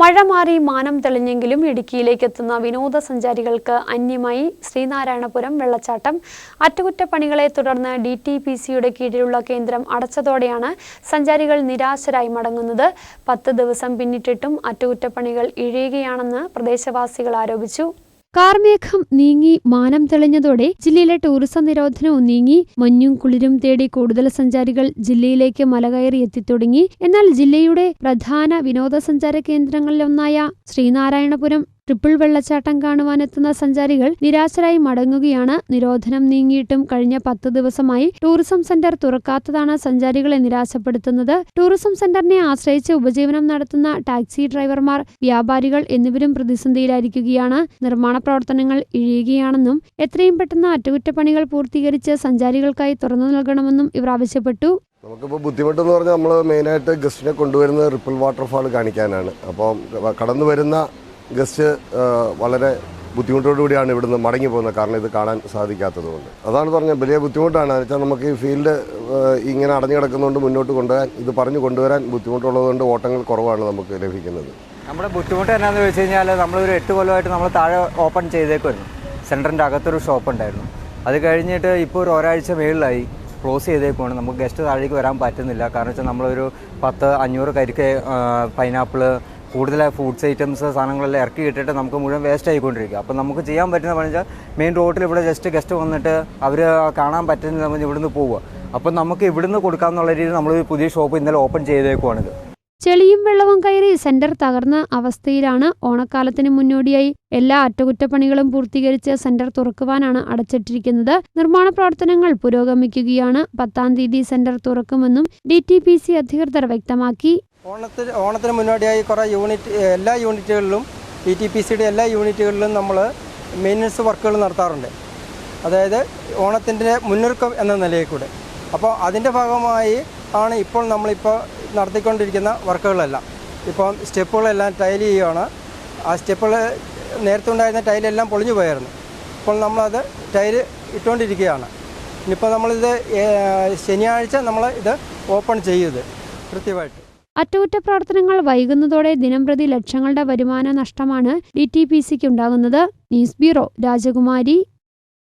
മഴ മാറി മാനം തെളിഞ്ഞെങ്കിലും ഇടുക്കിയിലേക്ക് എത്തുന്ന വിനോദസഞ്ചാരികൾക്ക് അന്യമായി ശ്രീനാരായണപുരം വെള്ളച്ചാട്ടം. അറ്റകുറ്റപ്പണികളെ തുടർന്ന് ഡി ടി പി സിയുടെ കീഴിലുള്ള കേന്ദ്രം അടച്ചതോടെയാണ് സഞ്ചാരികൾ നിരാശരായി മടങ്ങുന്നത്. പത്ത് ദിവസം പിന്നിട്ടിട്ടും അറ്റകുറ്റപ്പണികൾ ഇഴയുകയാണെന്ന് പ്രദേശവാസികൾ ആരോപിച്ചു. കാർമേഘം നീങ്ങി മാനം തെളിഞ്ഞതോടെ ജില്ലയിലെ ടൂറിസം നിരോധനവും നീങ്ങി. മഞ്ഞും കുളിരും തേടി കൂടുതൽ സഞ്ചാരികൾ ജില്ലയിലേക്ക് മലകയറി എത്തിത്തുടങ്ങി. എന്നാൽ ജില്ലയുടെ പ്രധാന വിനോദസഞ്ചാര കേന്ദ്രങ്ങളിലൊന്നായ ശ്രീനാരായണപുരം ട്രിപ്പിൾ വെള്ളച്ചാട്ടം കാണുവാനെത്തുന്ന സഞ്ചാരികൾ നിരാശരായി മടങ്ങുകയാണ്. നിരോധനം നീങ്ങിയിട്ടും കഴിഞ്ഞ പത്ത് ദിവസമായി ടൂറിസം സെന്റർ തുറക്കാത്തതാണ് സഞ്ചാരികളെ നിരാശപ്പെടുത്തുന്നത്. ടൂറിസം സെന്ററിനെ ആശ്രയിച്ച് ഉപജീവനം നടത്തുന്ന ടാക്സി ഡ്രൈവർമാർ വ്യാപാരികൾ എന്നിവരും പ്രതിസന്ധിയിലായിരിക്കുകയാണ്. നിർമ്മാണ പ്രവർത്തനങ്ങൾ ഇഴിയുകയാണെന്നും എത്രയും പെട്ടെന്ന് അറ്റകുറ്റപ്പണികൾ പൂർത്തീകരിച്ച് സഞ്ചാരികൾക്കായി തുറന്നു നൽകണമെന്നും ഇവർ ആവശ്യപ്പെട്ടു. നമുക്കിപ്പോൾ ബുദ്ധിമുട്ടെന്ന് പറഞ്ഞാൽ നമ്മൾ മെയിനായിട്ട് ഗസ്റ്റിനെ കൊണ്ടുവരുന്നത് റിപ്പിൾ വാട്ടർഫാൾ കാണിക്കാനാണ്. അപ്പം കടന്നു വരുന്ന ഗസ്റ്റ് വളരെ ബുദ്ധിമുട്ടോടുകൂടിയാണ് ഇവിടുന്ന് മടങ്ങി പോകുന്നത് കാരണം ഇത് കാണാൻ സാധിക്കാത്തതുകൊണ്ട്. അതാണ് പറഞ്ഞത് വലിയ ബുദ്ധിമുട്ടാണ്. എന്നുവെച്ചാൽ നമുക്ക് ഈ ഫീൽഡ് ഇങ്ങനെ അടഞ്ഞു കിടക്കുന്നതുകൊണ്ട് മുന്നോട്ട് കൊണ്ടുവരാൻ ഇത് പറഞ്ഞു കൊണ്ടുവരാൻ ബുദ്ധിമുട്ടുള്ളതുകൊണ്ട് ഓട്ടങ്ങൾ കുറവാണ് നമുക്ക് ലഭിക്കുന്നത്. നമ്മുടെ ബുദ്ധിമുട്ട് എന്നാന്ന് വെച്ച് കഴിഞ്ഞാൽ നമ്മളൊരു എട്ട് കൊല്ലമായിട്ട് നമ്മൾ താഴെ ഓപ്പൺ ചെയ്തേക്കുമായിരുന്നു സെന്ററിന്റെ അകത്തൊരു ഷോപ്പ് ഉണ്ടായിരുന്നു. അത് കഴിഞ്ഞിട്ട് ഇപ്പോൾ ഒരു ഒരാഴ്ച മേളിലായി ക്ലോസ് ചെയ്തേക്കുവാണ്. നമുക്ക് ഗസ്റ്റ് താഴേക്ക് വരാൻ പറ്റുന്നില്ല. കാരണം വെച്ചാൽ നമ്മളൊരു പത്ത് അഞ്ഞൂറ് കരിക്ക് പൈനാപ്പിൾ കൂടുതൽ ഫുഡ്സ് ഐറ്റംസ് സാധനങ്ങളെല്ലാം ഇറക്കി ഇട്ടിട്ട് നമുക്ക് മുഴുവൻ വേസ്റ്റ് ആയിക്കൊണ്ടിരിക്കുക അപ്പോൾ നമുക്ക് ചെയ്യാൻ പറ്റുന്ന വെച്ചാൽ മെയിൻ റോഡിൽ ഇവിടെ ജസ്റ്റ് ഗസ്റ്റ് വന്നിട്ട് അവർ കാണാൻ പറ്റുന്ന ഇവിടുന്ന് പോവുക. അപ്പം നമുക്ക് ഇവിടുന്ന് കൊടുക്കാമെന്നുള്ള രീതിയിൽ നമ്മൾ പുതിയ ഷോപ്പ് ഇന്നലെ ഓപ്പൺ ചെയ്തേക്കുവാണിത്. ചെളിയും വെള്ളവും കയറി സെന്റർ തകർന്ന അവസ്ഥയിലാണ് ഓണക്കാലത്തിന് മുന്നോടിയായി എല്ലാ അറ്റകുറ്റപ്പണികളും പൂർത്തീകരിച്ച് സെന്റർ തുറക്കുവാനാണ് അടച്ചിട്ടിരിക്കുന്നത്. നിർമ്മാണ പ്രവർത്തനങ്ങൾ പുരോഗമിക്കുകയാണ്. പത്താം തീയതി സെന്റർ തുറക്കുമെന്നും ഡി ടി പി സി അധികൃതർ വ്യക്തമാക്കി. ഓണത്തിന് ഓണത്തിന് മുന്നോടിയായി കുറേ യൂണിറ്റ് എല്ലാ യൂണിറ്റുകളിലും ഡി ടി പി സിയുടെ എല്ലാ യൂണിറ്റുകളിലും നമ്മൾ മെയിന്റനൻസ് വർക്കുകൾ നടത്താറുണ്ട്. അതായത് ഓണത്തിന്റെ മുന്നൊരുക്കം എന്ന നിലയിൽ കൂടെ അപ്പോൾ അതിന്റെ ഭാഗമായി ആണ് ഇപ്പോൾ നമ്മളിപ്പോൾ നടത്തിക്കൊണ്ടിരിക്കുന്ന വർക്കുകളെല്ലാം. ഇപ്പം സ്റ്റെപ്പുകളെല്ലാം ടൈൽ ചെയ്യുകയാണ് ആ സ്റ്റെപ്പുകൾ നേരത്തെ ഉണ്ടായിരുന്ന ടൈലെല്ലാം പൊളിഞ്ഞു പോയായിരുന്നു. ഇപ്പോൾ നമ്മളത് ടൈൽ ഇട്ടുകൊണ്ടിരിക്കുകയാണ്. ഇനിയിപ്പോൾ നമ്മളിത് ശനിയാഴ്ച നമ്മൾ ഇത് ഓപ്പൺ ചെയ്യുന്നത് കൃത്യമായിട്ട്. അറ്റകുറ്റപ്രവർത്തനങ്ങൾ വൈകുന്നതോടെ ദിനംപ്രതി ലക്ഷങ്ങളുടെ വരുമാന നഷ്ടമാണ് ഡി ടി പി സിക്ക് ഉണ്ടാകുന്നത്. ന്യൂസ് ബ്യൂറോ രാജകുമാരി.